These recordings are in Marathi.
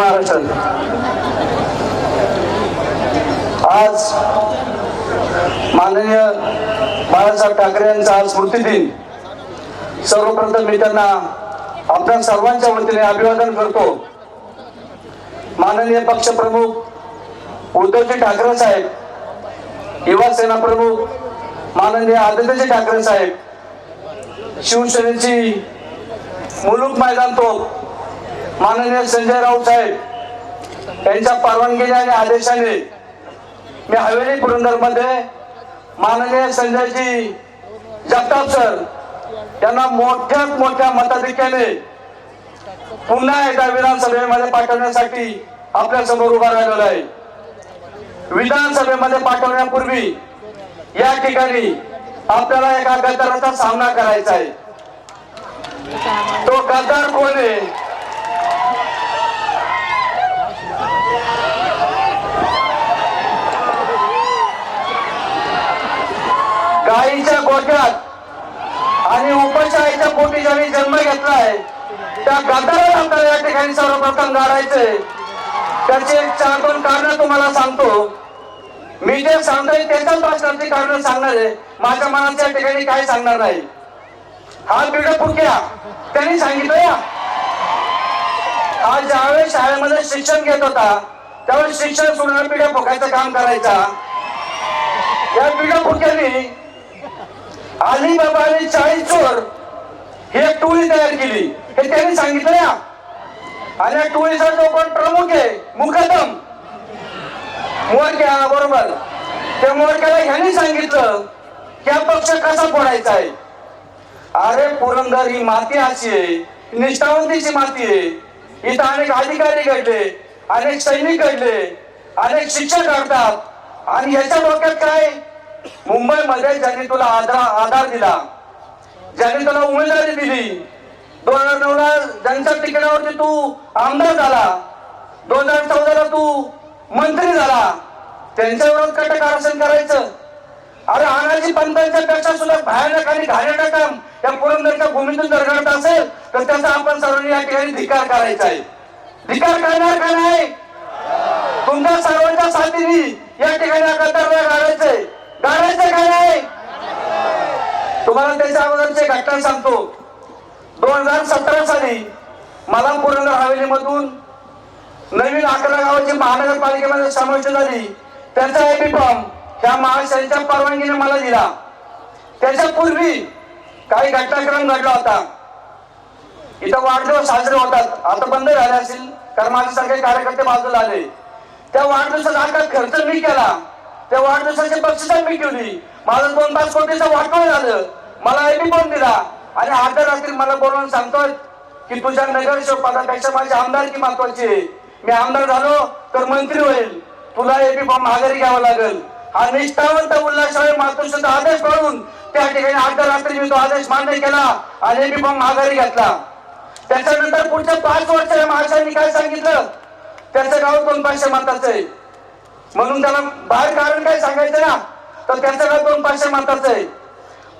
महाराष्ट्र आज माननीय बाळासाहेब ठाकरे यांचा आज स्मृती दिन सर्वप्रथम मी त्यांना आपल्या सर्वांच्या वतीने अभिवादन करतो. माननीय पक्षप्रमुख उद्धवजी ठाकरे साहेब युवा सेना प्रमुख माननीय आदित्यजी ठाकरे साहेब शिवसेनेची मुलुक मैदान तो माननीय संजय राऊत साहेब यांच्या परवानगीने आणि आदेशाने मी हवेली पुरंदरमध्ये माननीय संजयजी जगताप सर यांना मोठ्यात मोठ्या मताधिक्याने पुन्हा एकदा विधानसभेमध्ये पाठवण्यासाठी आपल्यासमोर उभा राहिलेला आहे. विधानसभेमध्ये पाठवण्यापूर्वी या ठिकाणी आपल्याला एका गद्दाराचा सामना करायचा आहे. तो गद्दार कोण आहे? गायीच्या गोठ्यात आणि उपशाहीच्या पोटी ज्यांनी जन्म घेतलाय त्या गद्दाराला आपल्याला या ठिकाणी सर्वप्रथम गाडायचंय. त्याची एक चार दोन कारण तुम्हाला सांगतो. मी जे सांगतोय त्याच्याच भाषणातली कारण सांगणार आहे. माझ्या मनाच्या ठिकाणी काही सांगणार नाही. हा बिड फुक्या त्यांनी सांगितलं या. हा ज्यावेळेस शाळेमध्ये शिक्षण घेत होता त्यावेळेस शिक्षण सोडून पिढ्या फुकायचं काम करायचा. या पिढ्या फुक्यांनी अलिबाबा आणि चाळीस चोर ही एक टोळी तयार केली. हे त्यांनी सांगितलं या आणि या टोळीचा जो कोण प्रमुख आहे मुकदम. मोरक्या बरोबर. त्या मोरक्याला ह्यांनी सांगितलं की हा पक्ष कसा फोडायचा आहे? अरे पुरंदर ही माती अशी आहे निष्ठावंतीची माती आहे. इथं अनेक अधिकारी घडले अनेक सैनिक घडले अनेक शिक्षक घडतात आणि ह्याच्या डोक्यात काय? मुंबईमध्ये ज्यांनी तुला आधार आधार दिला ज्यांनी तुला उमेदवारी दिली दोन हजार नऊ ला ज्यांच्या तिकिटावरती तू आमदार झाला दोन हजार चौदाला तू मंत्री झाला त्यांच्यावर कटक आरक्षण करायचं. अरे अनाजी पंतांच्या पेक्षा सुद्धा भयानक आणि घाणेरडं काम या पुरंदरच्या भूमीतून जर घडत असेल तर त्याचा आपण सर्वांनी या ठिकाणी धिकार करायचा आहे. धिकार करणार का नाही? तुमच्या सर्वांच्या साथीने या ठिकाणी गद्दारला घालायचंय गाडायचं काय नाही? तुम्हाला त्याच्या अगोदरची घटना सांगतो. दोन हजार सतरा साली मला पुरंदर हवेलीमधून नवीन अकरा गावाची महानगरपालिकेमध्ये समाविष्ट झाली. त्यांचा एपी फॉर्म ह्या महाशयांच्या परवानगीने मला दिला. त्याच्यापूर्वी काही घटनाक्रम घडला होता. इथं वाढदिवस साजरे होतात. आता बंद झाले असेल कारण माझ्यासारखे कार्यकर्ते बाजूला आले. त्या वाढदिवसाचा आकार खर्च मी केला. त्या वाढदिवसाची बक्षिसा मी ठेवली. माझं दोन पाच कोटीचं वाटवं झालं. मला एबी पण दिला? आणि अर्ध्या रात्री मला बोलवून सांगतोय की तुझ्या नगरसेवक पदापेक्षा माझी आमदारकी महत्वाची? आहे मी आमदार झालो तर मंत्री होईल. तुला एबी फॉर्म माघारी घ्यावा लागेल. हा निष्ठावंत उल्हासशाही मातोश्रीचा आदेश कळून त्या ठिकाणी अर्ध्या रात्री मी तो आदेश मान्य केला आणि एबी फॉर्म माघारी घेतला. त्याच्यानंतर पुढच्या पाच वर्ष महाशयांनी काय सांगितलं? त्याचं गाव दोन पाचशे मताचं आहे? म्हणून त्याला बाहेर कारण काय सांगायचं ना? तर त्याचं गाव दोन पाचशे मताचं आहे.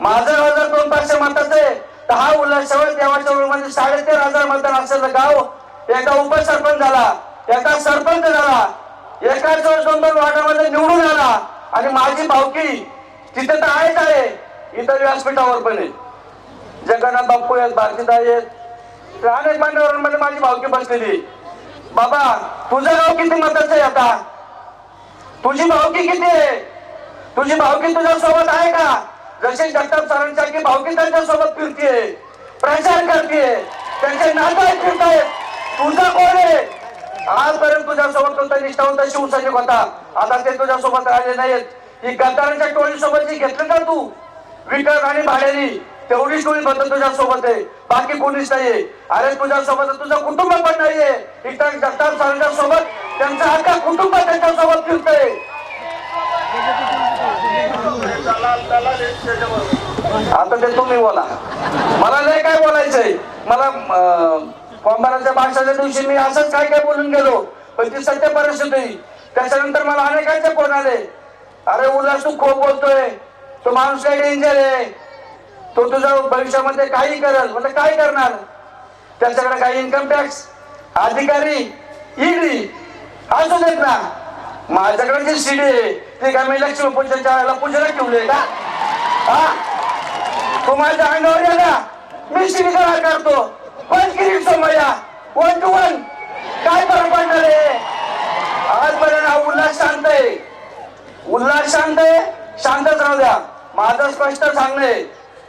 माझं गाव जर दोन पाचशे मताचं आहे तर हा उल्हासवर देवाच्या मध्ये साडेतेरा हजार मतदान असलेलं गाव एका उपसरपंच झाला एका सरपंच झाला एकाच वेळेस दोन दोन वार्डामध्ये निवडून आला आणि माझी भावकी तिथे तर आहेच आहे. इतर व्यासपीठावर पण आहे. जगन्नाथ बाप्पू आहेत भारतीताई आहेत. अनेक मान्यवरांमध्ये माझी भावकी बसलेली बाबा तुझं गाव किती मताचं आहे आता? तुझी भावकी किती आहे? तुझी भावकी तुझ्या सोबत आहे का? जसे जगताप सरांच्या की भावकी त्यांच्यासोबत फिरतीये. प्रचार करते त्यांचे नातेवाईक फिरतायत. तुझा कोण आहे? आजपर्यंत तुझ्या सोबत कोणता निष्ठावंत शिवसैनिक होता? आता ते तुझ्या सोबत राहिले नाहीत ही गद्दारांच्या टोळी सोबत जी घेतली का तू विकत आणि भाड्यानी तेवढीच टोळी फक्त तुझ्या सोबत आहे. बाकी कोणीच नाहीये. अरे तुझ्या सोबत तुझं कुटुंब पण नाहीये. इतर जगताप सरांच्या सोबत त्यांचं अख्खा कुटुंब त्यांच्यासोबत आता ते तुम्ही बोला. मला नाही काय बोलायचंय? मला कोंबाराच्या भाषाच्या दिवशी मी असंच काय काय बोलून गेलो पण ती सत्य परिस्थिती त्याच्यानंतर मला अनेकांचे फोन आले. अरे उलास तू खूप बोलतोय. तो माणूस काही डेंजर आहे? तो तुझ्या भविष्यामध्ये काही करल म्हणजे काय करणार? त्याच्याकडे काही इन्कम टॅक्स अधिकारी इडी असू देत ना. माझ्याकडे जी शिडी आहे ती काय मी लक्ष्मी पूजनच्या वेळेला पूजेला ठेवली का? हा? तू माझ्या अंगावर या ना. मी शिडी करा करतो. पण Kirit Somaiya one to one काय फरक पडणार आहे? आजपर्यंत हा उल्हास शांत आहे. उल्हास शांत आहे? शांतच राहू द्या. माझं स्पष्ट सांगणे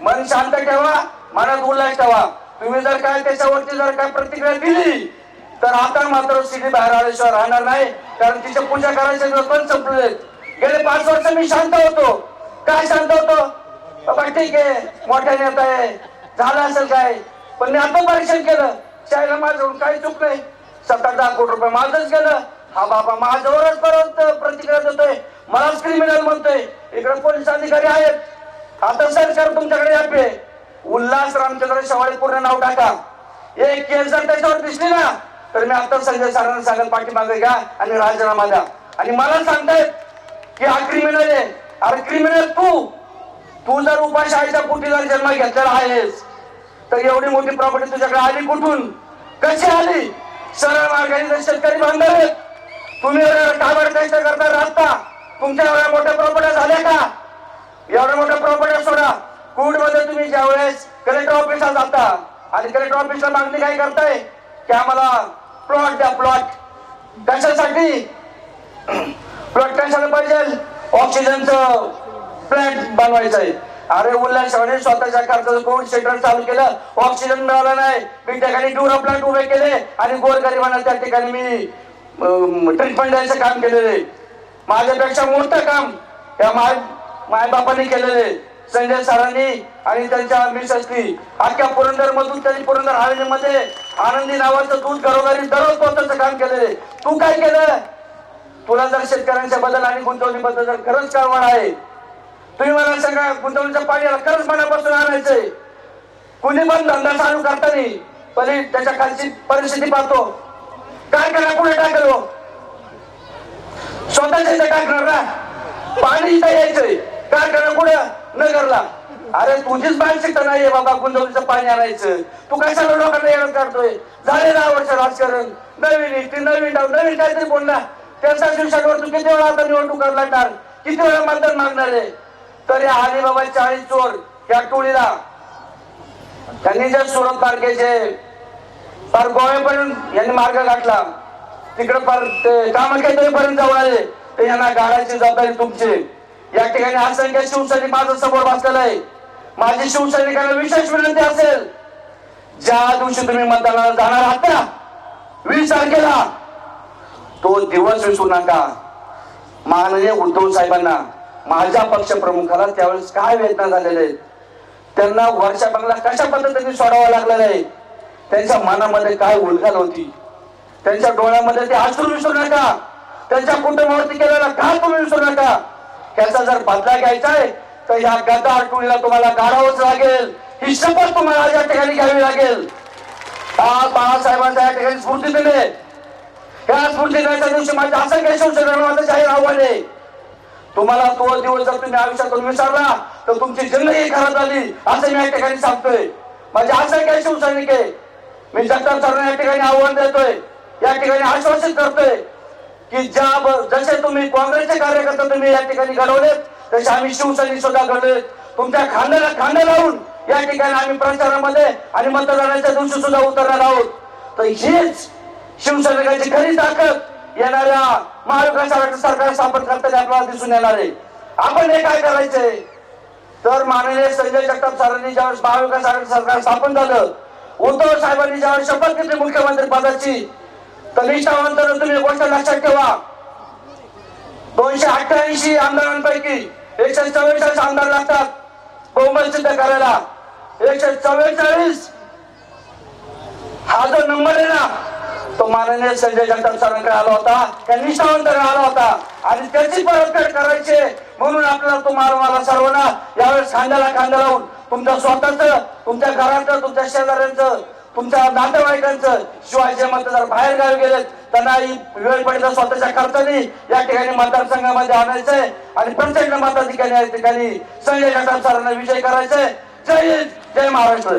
मन शांत ठेवा मनात उल्हास ठेवा. तुम्ही जर काय त्याच्यावरती जर काय प्रतिक्रिया दिली तर आता मात्र सिटी बाहेर आल्याशिवाय राहणार नाही. कारण तिच्या पूजा करायचे पण संपले गेले पाच वर्ष मी शांत होतो. काय शांत होतो? बाबा ठीक आहे. मोठ्या नेता आहे. झालं असेल काय? पण मी आता परीक्षण केलं. शाळेला माझं काही चूक नाही. सात दहा कोटी रुपये माझंच गेलं. हा बाबा माझ्यावरच परत प्रतिक्रिया देतोय. मलाच क्रिमिनल म्हणतोय. इकडे पोलीस अधिकारी आहेत. आता सरकार तुमच्याकडे यापे उल्हास रामचंद्र शेवाळे पूर्ण नाव टाका. एक केस जर त्याच्यावर दिसली ना तर मी आता संजय सरांना पाठी पाठीमागे घ्या आणि राजीनामा द्या. आणि मला सांगतायत की हा क्रिमिनल आहे. अरे क्रिमिनल तू. तू जर उपाशाहीच्या पोटी जर जन्म घेतलेला आहेस तर एवढी मोठी प्रॉपर्टी तुझ्याकडे आली कुठून? कशी आली? सरळ मार्गाने जर शेतकरी बांधव आहेत तुम्ही काबड कष्ट करता राहता तुमच्या एवढ्या मोठ्या प्रॉपर्ट्या झाल्या का? एवढ्या मोठ्या प्रॉपर्ट्या सोडा. कुडमध्ये तुम्ही ज्या वेळेस कलेक्टर ऑफिसला जाता आणि कलेक्टर ऑफिसला मागणी काय करताय? की आम्हाला प्लॉट द्या प्लॉट कशासाठी? प्लॉट कशाला पाहिजे? ऑक्सिजनचं प्लॅन्ट बनवायचं आहे. अरे उल्हास शेवणे स्वतःच्या खर्चाचं कोविड सेंटर चालू केलं? ऑक्सिजन मिळालं नाही. मी ठिकाणी डुरा प्लांट उभे केले आणि गोरगरिबांना त्या ठिकाणी मी ट्रीटमेंट द्यायचं काम केलेलं आहे. माझ्यापेक्षा मोठं काम या माय बापांनी केलेले आहे. संजय सरांनी आणि त्यांच्या मिसेसनी अख्ख्या पुरंदर मधून त्यांनी पुरंदर हवेलीमध्ये आनंदी नावाचं दूध घरोघरी दररोज पोहोचायचं काम केलेले तू काय केलं? तुला जर शेतकऱ्यांच्या बद्दल आणि गुंतवणुकीबद्दल जर खरंच कळवण आहे तुम्ही मला सांगा गुंतवणुकीच्या पाण्याला खरंच मनापासून आणायचंय कुणी पण धंदा चालू करताना पहिले त्याच्या खालची परिस्थिती पाहतो. काय करा कुठे टाकलो हो? स्वतःच्या इथे टाकणार ना? पाणी इथं यायचंय. काय करा पुढे नगरला. अरे तुझीच मानसिकता नाहीये बाबा गुंतवणुकीचं पाणी आणायचं. तू कशाला लोकांना येणं करतोय झाले दहा वर्ष राजकारण. नवीन ती नवीन डाव नवीन काहीतरी बोलणार त्यांच्या शिक्षकावर तू किती वेळा आता निवडणूक लागणार? किती वेळा मतदान मागणार आहे? तरी अलिबाबा चाळीस चोर या टोळीला. त्यांनी जे सुरत तारखेचे फार गोव्यापर्यंत यांनी मार्ग गाठला. तिकडे फार पर्यंत जाऊन आले. ते यांना गाडायची जबाबदारी तुमची. या ठिकाणी असंख्य शिवसैनिक माझं समोर बसलेलं आहे माझी शिवसैनिकांना विशेष विनंती असेल. ज्या दिवशी तुम्ही मतदानाला जाणार आहात ना वीस तारखेला तो दिवस विसरू नका. माननीय उद्धव साहेबांना माझ्या पक्ष प्रमुखाला त्यावेळेस काय वेदना झालेल्या आहेत? त्यांना वर्षा बंगला कशा पद्धतीने सोडावा लागलेला आहे? त्यांच्या मनामध्ये काय उलघाल होती? त्यांच्या डोळ्यामध्ये ते अश्रू विसरू नका. त्यांच्या कुटुंबावरती केलेला घात तुम्ही विसरू नका. त्याचा जर बदला घ्यायचा आहे तर ह्या गद्दार टोळीला तुम्हाला गाडावंच लागेल. ही शपथ तुम्हाला या ठिकाणी घ्यावी लागेल. बाळासाहेबांचा या ठिकाणी स्फूर्ती दिले. या स्फूर्ती दिनाच्या दिवशी माझ्या असंख्य शिवसेना जाहीर आव्हान आहे. तुम्हाला तो दिवस जर तुम्ही आयुष्यातून विसरला तर तुमची जिंदगी खराब झाली असं मी या ठिकाणी सांगतोय. माझे असंख्य शिवसैनिक आहे. मी जगताप सरांना या ठिकाणी आव्हान देतोय. या ठिकाणी आश्वासित करतोय. की ज्या जसे तुम्ही काँग्रेसचे कार्यकर्ते तुम्ही या ठिकाणी घडवलेत तसे आम्ही शिवसैनिक सुद्धा घडवलेत तुमच्या खांद्याला खांदा लावून या ठिकाणी आम्ही प्रचारामध्ये आणि मतदानाच्या दिवशी सुद्धा उतरणार आहोत. तर हीच शिवसैनिकाची खरी ताकद येणाऱ्या महाविकास आघाडी सरकार स्थापन करताना आपल्याला दिसून येणार आहे. आपण हे काय करायचंय? तर माननीय संजय जगताप सरांनी ज्यावेळेस महाविकास आघाडी सरकार स्थापन झालं उद्धव साहेबांनी ज्यावेळेस शपथ घेतली मुख्यमंत्री पदाची तर निष्ठावंतांना तुम्ही एक गोष्ट लक्षात ठेवा. दोनशे अठ्ठ्याऐंशी आमदारांपैकी एकशे चव्वेचाळीस आमदार लागतात बहुमत सिद्ध करायला. एकशे चव्वेचाळीस. हा जो नंबर आहे ना तो माननीय संजय जगताप सरांकडे आला होता. त्या निष्ठावंताकडे आला होता. आणि त्याची परतफेड करायची म्हणून आपल्याला तुम्हाला मला सर्वांना यावेळेस खांद्याला खांदा लावून तुमचं स्वतःच तुमच्या घराचं तुमच्या शेजाऱ्यांचं तुमच्या नातेवाईकांचं शिवाजी मतदार बाहेर गावी गेलेत त्यांना वेळ पडला स्वतःच्या खर्चाने या ठिकाणी मतदारसंघामध्ये आणायचंय आणि प्रचंड मताधिकारी या ठिकाणी संजय जगताप सरांना विजय करायचंय जय हिंद जय महाराष्ट्र.